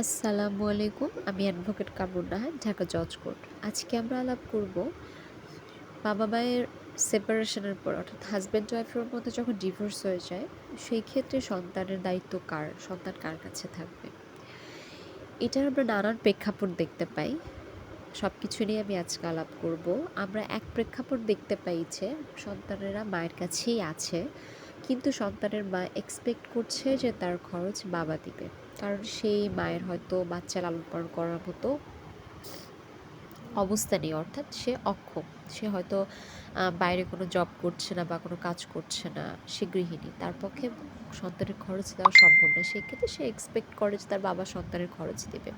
আসসালামু আলাইকুম, আমি অ্যাডভোকেট কামরুন নাহার ঢাকা জজ কোর্ট আজকে আমরা আলাপ করব বাবা মায়ের সেপারেশনের পর অর্থাৎ হাজব্যান্ড ওয়াইফের মধ্যে যখন ডিভোর্স হয়ে যায়, সেই ক্ষেত্রে সন্তানের দায়িত্ব কার, সন্তান কার কাছে থাকবে? এটার আমরা নানান প্রেক্ষাপট দেখতে পাই। সব কিছু নিয়ে আমি আজকে আলাপ করব। আমরা এক প্রেক্ষাপট দেখতে পাই যে সন্তানেরা মায়ের কাছেই আছে, কিন্তু সন্তানের মা এক্সপেক্ট করছে যে তার খরচ বাবা দিবে। কারণ সেই মায়ের হয়তো বাচ্চা লালন পালন করার মতো অবস্থা নেই, অর্থাৎ সে অক্ষম। সে হয়তো বাইরে কোনো জব করছে না বা কোনো কাজ করছে না, সে গৃহিণী। তার পক্ষে সন্তানের খরচ দেওয়া সম্ভব না। সেক্ষেত্রে সে এক্সপেক্ট করে যে তার বাবা সন্তানের খরচ দেবে।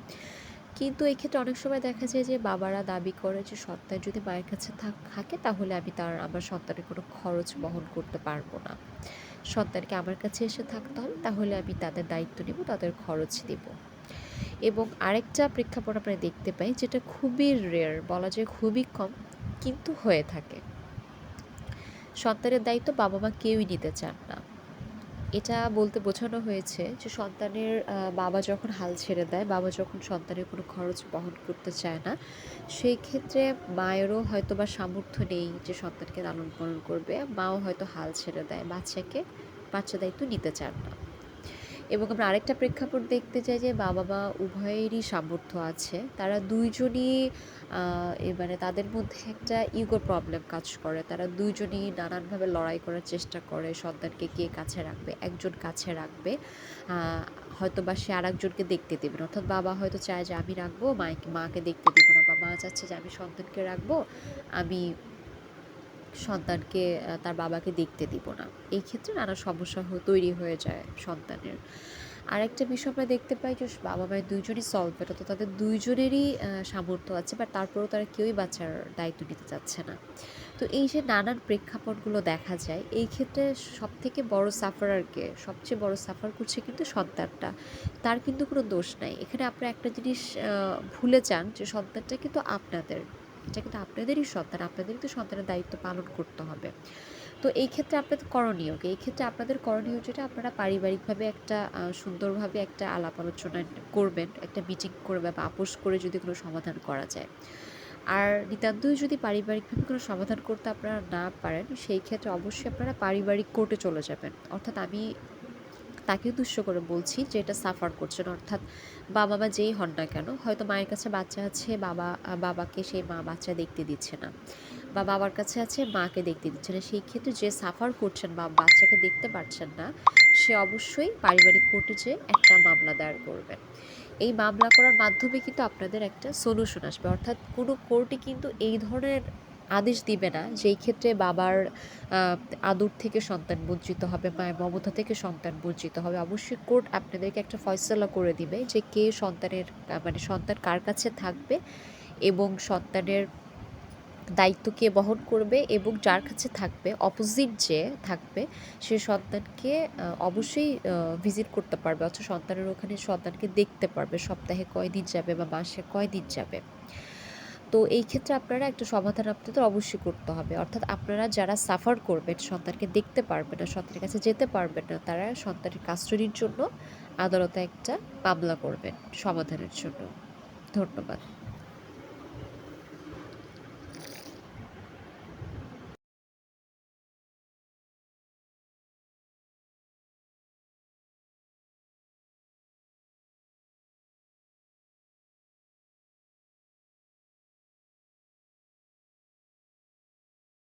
কিন্তু এই ক্ষেত্রে অনেক সময় দেখা যায় যে বাবারা দাবি করে যে সন্তান যদি মায়ের কাছে থাকে, তাহলে আমি তার, আমার সন্তানের কোনো খরচ বহন করতে পারব না। সন্তানকে আমার কাছে এসে থাকতে হবে, তাহলে আমি তাদের দায়িত্ব নেব, তাদের খরচ দেব এবং আরেকটা প্রেক্ষাপট আমরা দেখতে পাই, যেটা খুবই রেয়ার বলা যায় খুবই কম, কিন্তু হয়ে থাকে। সন্তানের দায়িত্ব বাবা মা কেউই নিতে চান না। এটা বলতে বোঝানো হয়েছে যে সন্তানের বাবা যখন হাল ছেড়ে দেয়, বাবা যখন সন্তানের কোনো খরচ বহন করতে চায় না, সেই ক্ষেত্রে মায়েরও হয়তো বা সামর্থ্য নেই যে সন্তানকে লালন পালন করবে। মাও হয়তো হাল ছেড়ে দেয়, বাচ্চাকে, বাচ্চা দায়িত্ব নিতে চান না। এবং আমরা আরেকটা প্রেক্ষাপট দেখতে চাই যে বাবা মা উভয়েরই সামর্থ্য আছে। তারা দুইজনই মানে তাদের মধ্যে একটা ইগো প্রবলেম কাজ করে। তারা দুইজনই নানানভাবে লড়াই করার চেষ্টা করে। সন্তানকে কে কাছে রাখবে? একজন কাছে রাখবে। হয়তো বা সে আর একজনকে দেখতে দেবে না। অর্থাৎ বাবা হয়তো চায় যে আমি রাখব মাকে মাকে দেখতে দেবো না বা মা চাচ্ছে যে আমি সন্তানকে রাখব, আমি সন্তানকে তার বাবাকে দেখতে দিব না। এই ক্ষেত্রে নানা সমস্যা তৈরি হয়ে যায় সন্তানের। আরেকটা বিষয় আমরা দেখতে পাই যে, বাবা মায়ের দুইজনই সলভেট অর্থাৎ তাদের দুইজনেরই সামর্থ্য আছে বাট তারপরেও তারা কেউই বাচ্চার দায়িত্ব নিতে চাচ্ছে না। তো এই যে নানান প্রেক্ষাপটগুলো দেখা যায়, এই ক্ষেত্রে সব থেকে বড় সাফারারকে সবচেয়ে বড় সাফার করছে কিন্তু সন্তানটা। তার কিন্তু কোনো দোষ নাই। এখানে আপনারা একটা জিনিস ভুলে যান যে সন্তানটা কিন্তু আপনাদের। এটা কিন্তু আপনাদেরই সন্তান আপনাদেরই তো সন্তানের দায়িত্ব পালন করতে হবে। তো এই ক্ষেত্রে আপনাদের করণীয় এই ক্ষেত্রে আপনাদের করণীয় যেটা, আপনারা পারিবারিকভাবে একটা সুন্দরভাবে একটা আলাপ আলোচনা করবেন, একটা মিটিং করবে বা আপোষ করে যদি কোনো সমাধান করা যায়। আর নিতান্তই যদি পারিবারিকভাবে কোনো সমাধান করতে আপনারা না পারেন, সেই ক্ষেত্রে অবশ্যই আপনারা পারিবারিক কোর্টে চলে যাবেন। অর্থাৎ আমি তাকে উদ্দেশ্য করে বলছি যে এটা সাফার করছেন অর্থাৎ বাবা মা যেই হন না কেন, হয়তো মায়ের কাছে বাচ্চা আছে, বাবা, বাবাকে সেই মা বাচ্চা দেখতে দিচ্ছে না। বা বাবার কাছে আছে, মাকে দেখতে দিচ্ছে না। সেই ক্ষেত্রে যে সাফার করছেন বা বাচ্চাকে দেখতে পারছেন না, সে অবশ্যই পারিবারিক কোর্টে যে একটা মামলা দায়ের করবেন। এই মামলা করার মাধ্যমে কিন্তু আপনাদের একটা সলিউশন আসবে। অর্থাৎ কোনো কোর্টে কিন্তু এই ধরনের আদেশ দিবে না, যেই ক্ষেত্রে বাবার আদর থেকে সন্তান বঞ্চিত হবে মায়ের মমতা থেকে সন্তান বঞ্চিত হবে, অবশ্যই কোর্ট আপনাদেরকে একটা ফয়সলা করে দিবে যে কে সন্তানের মানে সন্তান কার কাছে থাকবে এবং সন্তানের দায়িত্ব কে বহন করবে এবং যার কাছে থাকবে অপোজিট যে থাকবে, সে সন্তানকে অবশ্যই ভিজিট করতে পারবে অর্থাৎ সন্তানের ওখানে সন্তানকে দেখতে পারবে, সপ্তাহে কয়দিন যাবে বা মাসে কয়দিন যাবে। তো এই ক্ষেত্রে আপনারা একটা সমাধান আপনাদের অবশ্যই করতে হবে। অর্থাৎ আপনারা যারা সাফার করবেন, সন্তানকে দেখতে পারবেন না, সন্তানের কাছে যেতে পারবেন না, তারা সন্তানের কাস্টডির জন্য আদালতে একটা মামলা করবেন সমাধানের জন্য। ধন্যবাদ।